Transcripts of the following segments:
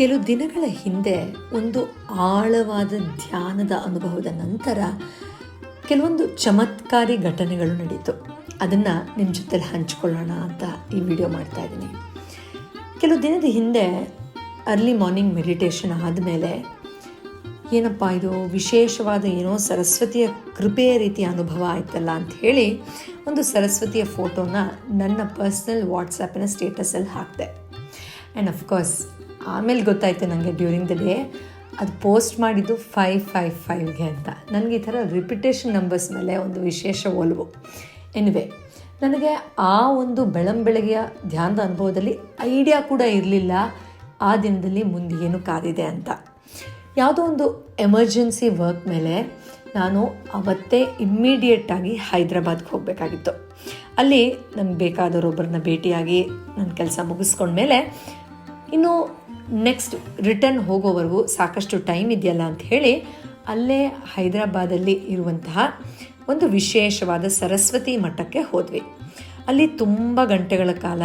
ಕೆಲವು ದಿನಗಳ ಹಿಂದೆ ಒಂದು ಆಳವಾದ ಧ್ಯಾನದ ಅನುಭವದ ನಂತರ ಕೆಲವೊಂದು ಚಮತ್ಕಾರಿ ಘಟನೆಗಳು ನಡೀತು. ಅದನ್ನು ನಿಮ್ಮ ಜೊತೆಲಿ ಹಂಚ್ಕೊಳ್ಳೋಣ ಅಂತ ಈ ವಿಡಿಯೋ ಮಾಡ್ತಾ ಇದ್ದೀನಿ. ಕೆಲವು ದಿನದ ಹಿಂದೆ ಅರ್ಲಿ ಮಾರ್ನಿಂಗ್ ಮೆಡಿಟೇಷನ್ ಆದಮೇಲೆ ಏನಪ್ಪ ಇದು ವಿಶೇಷವಾದ ಏನೋ ಸರಸ್ವತಿಯ ಕೃಪೆಯ ರೀತಿಯ ಅನುಭವ ಆಯ್ತಲ್ಲ ಅಂತ ಹೇಳಿ ಒಂದು ಸರಸ್ವತಿಯ ಫೋಟೋನ ನನ್ನ ಪರ್ಸ್ನಲ್ ವಾಟ್ಸಪ್ಪಿನ ಸ್ಟೇಟಸಲ್ಲಿ ಹಾಕಿದೆ. ಆ್ಯಂಡ್ ಅಫ್ಕೋರ್ಸ್ ಆಮೇಲೆ ಗೊತ್ತಾಯಿತು ನನಗೆ ಡ್ಯೂರಿಂಗ್ ದ ಡೇ ಅದು ಪೋಸ್ಟ್ ಮಾಡಿದ್ದು ಫೈವ್ ಫೈವ್ ಫೈವ್ಗೆ ಅಂತ. ನನಗೆ ಈ ಥರ ರಿಪಿಟೇಷನ್ ನಂಬರ್ಸ್ ಮೇಲೆ ಒಂದು ವಿಶೇಷ ಒಲವು ಎನಿವೆ ನನಗೆ ಆ ಒಂದು ಬೆಳಂಬೆಳಗ್ಗೆಯ ಧ್ಯಾನದ ಅನುಭವದಲ್ಲಿ ಐಡಿಯಾ ಕೂಡ ಇರಲಿಲ್ಲ. ಆ ದಿನದಲ್ಲಿ ಮುಂದೆ ಏನು ಕಾದಿದೆ ಅಂತ. ಯಾವುದೋ ಒಂದು ಎಮರ್ಜೆನ್ಸಿ ವರ್ಕ್ ಮೇಲೆ ನಾನು ಅವತ್ತೇ ಇಮ್ಮಿಡಿಯೇಟಾಗಿ ಹೈದ್ರಾಬಾದ್ಗೆ ಹೋಗಬೇಕಾಗಿತ್ತು. ಅಲ್ಲಿ ನನಗೆ ಬೇಕಾದವರೊಬ್ಬರನ್ನ ಭೇಟಿಯಾಗಿ ನನ್ನ ಕೆಲಸ ಮುಗಿಸ್ಕೊಂಡ್ಮೇಲೆ ಇನ್ನು ನೆಕ್ಸ್ಟ್ ರಿಟರ್ನ್ ಹೋಗೋವರೆಗೂ ಸಾಕಷ್ಟು ಟೈಮ್ ಇದೆಯಲ್ಲ ಅಂತ ಹೇಳಿ ಅಲ್ಲೇ ಹೈದರಾಬಾದಲ್ಲಿ ಇರುವಂತಹ ಒಂದು ವಿಶೇಷವಾದ ಸರಸ್ವತಿ ಮಠಕ್ಕೆ ಹೋದ್ವಿ. ಅಲ್ಲಿ ತುಂಬ ಗಂಟೆಗಳ ಕಾಲ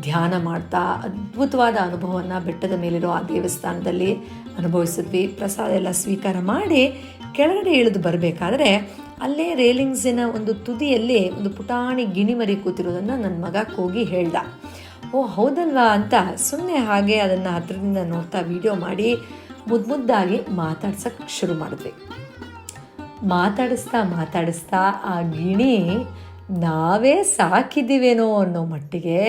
ಧ್ಯಾನ ಮಾಡ್ತಾ ಅದ್ಭುತವಾದ ಅನುಭವವನ್ನು ಬೆಟ್ಟದ ಮೇಲಿರೋ ಆ ದೇವಸ್ಥಾನದಲ್ಲಿ ಅನುಭವಿಸಿದ್ವಿ. ಪ್ರಸಾದ ಎಲ್ಲ ಸ್ವೀಕಾರ ಮಾಡಿ ಕೆಳಗಡೆ ಇಳಿದು ಬರಬೇಕಾದ್ರೆ ಅಲ್ಲೇ ರೇಲಿಂಗ್ಸಿನ ಒಂದು ತುದಿಯಲ್ಲಿ ಒಂದು ಪುಟಾಣಿ ಗಿಣಿಮರಿ ಕೂತಿರೋದನ್ನು ನನ್ನ ಮಗ ಕೋಗಿ ಹೇಳ್ದ. ಓ, ಹೌದಲ್ವಾ ಅಂತ ಸುಮ್ಮನೆ ಹಾಗೆ ಅದನ್ನು ಹತ್ರದಿಂದ ನೋಡ್ತಾ ವಿಡಿಯೋ ಮಾಡಿ ಮುದ್ದು ಮುದ್ದಾಗಿ ಮಾತಾಡ್ಸೋಕ್ಕೆ ಶುರು ಮಾಡಿದ್ವಿ. ಮಾತಾಡಿಸ್ತಾ ಮಾತಾಡಿಸ್ತಾ ಆ ಗಿಣಿ ನಾವೇ ಸಾಕಿದ್ದೀವೇನೋ ಅನ್ನೋ ಮಟ್ಟಿಗೆ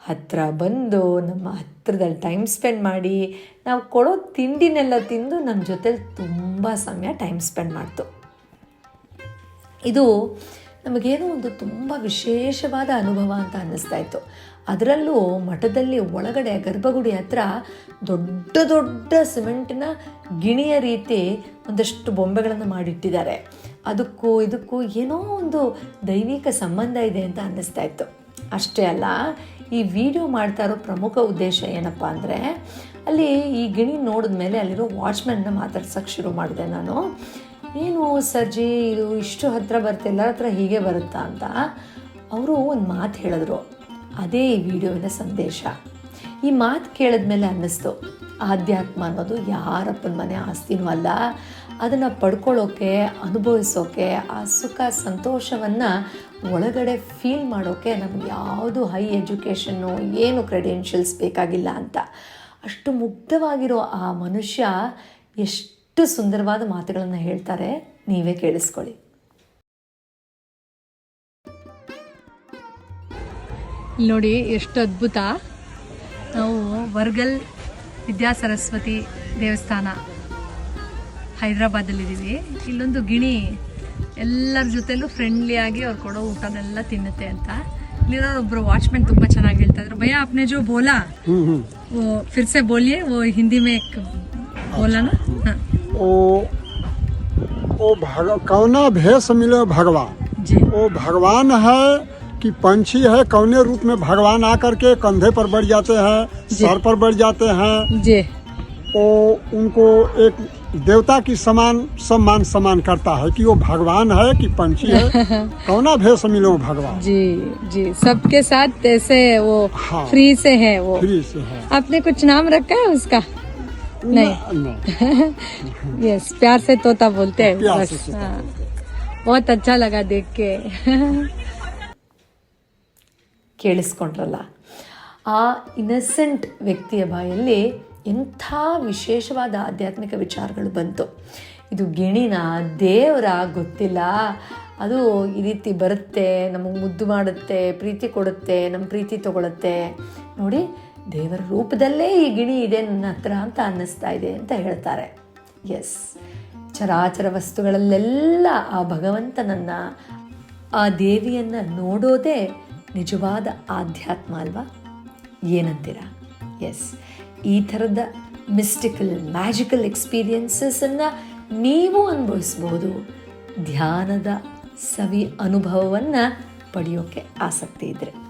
ಹತ್ತಿರ ಬಂದು ನಮ್ಮ ಹತ್ರದಲ್ಲಿ ಟೈಮ್ ಸ್ಪೆಂಡ್ ಮಾಡಿ ನಾವು ಕೊಡೋ ತಿಂಡಿನೆಲ್ಲ ತಿಂದು ನಮ್ಮ ಜೊತೆಲಿ ತುಂಬ ಸಮಯ ಟೈಮ್ ಸ್ಪೆಂಡ್ ಮಾಡ್ತು. ಇದು ನಮಗೇನೋ ಒಂದು ತುಂಬ ವಿಶೇಷವಾದ ಅನುಭವ ಅಂತ ಅನ್ನಿಸ್ತಾ ಇತ್ತು. ಅದರಲ್ಲೂ ಮಠದಲ್ಲಿ ಒಳಗಡೆ ಗರ್ಭಗುಡಿ ಹತ್ರ ದೊಡ್ಡ ದೊಡ್ಡ ಸಿಮೆಂಟಿನ ಗಿಣಿಯ ರೀತಿ ಒಂದಷ್ಟು ಬೊಂಬೆಗಳನ್ನು ಮಾಡಿಟ್ಟಿದ್ದಾರೆ. ಅದಕ್ಕೂ ಇದಕ್ಕೂ ಏನೋ ಒಂದು ದೈವಿಕ ಸಂಬಂಧ ಇದೆ ಅಂತ ಅನ್ನಿಸ್ತಾ ಇತ್ತು. ಅಷ್ಟೇ ಅಲ್ಲ, ಈ ವಿಡಿಯೋ ಮಾಡ್ತಾ ಇರೋ ಪ್ರಮುಖ ಉದ್ದೇಶ ಏನಪ್ಪ ಅಂದರೆ, ಅಲ್ಲಿ ಈ ಗಿಣಿ ನೋಡಿದ ಮೇಲೆ ಅಲ್ಲಿರೋ ವಾಚ್ಮ್ಯಾನ್ನ ಮಾತಾಡ್ಸೋಕ್ಕೆ ಶುರು ಮಾಡಿದೆ ನಾನು. ಏನು ಸರ್ಜಿ ಇದು ಇಷ್ಟು ಹತ್ರ ಬರುತ್ತೆ, ಎಲ್ಲರ ಹತ್ರ ಹೀಗೆ ಬರುತ್ತಾ ಅಂತ. ಅವರು ಒಂದು ಮಾತು ಹೇಳಿದ್ರು. ಅದೇ ಈ ವಿಡಿಯೋವಿನ ಸಂದೇಶ. ಈ ಮಾತು ಕೇಳಿದ್ಮೇಲೆ ಅನ್ನಿಸ್ತು. ಆಧ್ಯಾತ್ಮ ಅನ್ನೋದು ಯಾರಪ್ಪನ ಮನೆ ಆಸ್ತಿನೂ ಅಲ್ಲ. ಅದನ್ನು ಪಡ್ಕೊಳ್ಳೋಕೆ, ಅನುಭವಿಸೋಕೆ, ಆ ಸುಖ, ಸಂತೋಷವನ್ನು ಒಳಗಡೆ ಫೀಲ್ ಮಾಡೋಕ್ಕೆ ನಮ್ಗೆ ಯಾವುದು ಹೈ ಎಜುಕೇಷನ್ನು ಏನು ಕ್ರೆಡೆನ್ಷಿಯಲ್ಸ್ ಬೇಕಾಗಿಲ್ಲ ಅಂತ. ಅಷ್ಟು ಮುಗ್ಧವಾಗಿರೋ ಆ ಮನುಷ್ಯ ಎಷ್ಟು ಸುಂದರವಾದ ಮಾತುಗಳನ್ನು ಹೇಳ್ತಾರೆ, ನೀವೇ ಕೇಳಿಸ್ಕೊಳ್ಳಿ. ಇಲ್ಲಿ ನೋಡಿ ಎಷ್ಟು ಅದ್ಭುತ ನಾವು ವರ್ಗಲ್ ವಿದ್ಯಾ ಸರಸ್ವತಿ ದೇವಸ್ಥಾನ ಹೈದ್ರಾಬಾದಲ್ಲಿದ್ದೀವಿ ಇಲ್ಲೊಂದು ಗಿಣಿ ಎಲ್ಲರ ಜೊತೆಲೂ ಫ್ರೆಂಡ್ಲಿಯಾಗಿ ಅವ್ರು ಕೊಡೋ ಊಟನೆಲ್ಲ ತಿನ್ನುತ್ತೆ ಅಂತ ಇಲ್ಲಿರೋ ಒಬ್ರು ವಾಚ್ಮನ್ ತುಂಬಾ ಚೆನ್ನಾಗಿ ಹೇಳ್ತಾ ಇದ್ರು ಭಯ आपने जो बोला वो फिर से बोलिए वो हिंदी में एक बोला ना हाँ, ओ ओ भग कौना भेष मिले भगवान जी वो भगवान है कि पंछी है कौने रूप में भगवान आकर के कंधे पर बढ़ जाते हैं सर पर बढ़ जाते हैं। जी। वो उनको एक देवता की समान सम्मान समान करता है कि वो भगवान है कि पंछी है। कौना भेष मिले भगवान? जी जी। सबके साथ ऐसे वो हाँ। फ्री से है वो। फ्री से है। आपने कुछ नाम रखा है उसका? नहीं। यस प्यार से तोता बोलते हैं। बस हाँ। बहुत अच्छा लगा देख के। ಕೇಳಿಸ್ಕೊಂಡ್ರಲ್ಲ. ಆ ಇನ್ನಸೆಂಟ್ ವ್ಯಕ್ತಿಯ ಬಾಯಲ್ಲಿ ಎಂಥ ವಿಶೇಷವಾದ ಆಧ್ಯಾತ್ಮಿಕ ವಿಚಾರಗಳು ಬಂತು. ಇದು ಗಿಣಿನ ದೇವರ ಗೊತ್ತಿಲ್ಲ. ಅದು ಈ ರೀತಿ ಬರುತ್ತೆ, ನಮಗೆ ಮುದ್ದು ಮಾಡುತ್ತೆ, ಪ್ರೀತಿ ಕೊಡುತ್ತೆ ನಮ್ಮ ಪ್ರೀತಿ ತಗೊಳುತ್ತೆ. ನೋಡಿ, ದೇವರ ರೂಪದಲ್ಲೇ ಈ ಗಿಣಿ ಇದೆ ನನ್ನ ಹತ್ರ ಅಂತ ಅನ್ನಿಸ್ತಾ ಇದೆ ಅಂತ ಹೇಳ್ತಾರೆ. ಎಸ್ ಚರಾಚರ ವಸ್ತುಗಳಲ್ಲೆಲ್ಲ ಆ ಭಗವಂತನನ್ನು ಆ ದೇವಿಯನ್ನು ನೋಡೋದೇ ನಿಜವಾದ ಆಧ್ಯಾತ್ಮ ಅಲ್ವಾ? ಏನಂತೀರಾ? ಎಸ್ ಈ ಥರದ ಮಿಸ್ಟಿಕಲ್ ಮ್ಯಾಜಿಕಲ್ ಎಕ್ಸ್ಪೀರಿಯನ್ಸಸನ್ನು ನೀವು ಅನುಭವಿಸ್ಬೋದು. ಧ್ಯಾನದ ಸವಿ ಅನುಭವವನ್ನು ಪಡೆಯೋಕ್ಕೆ ಆಸಕ್ತಿ ಇದ್ದರೆ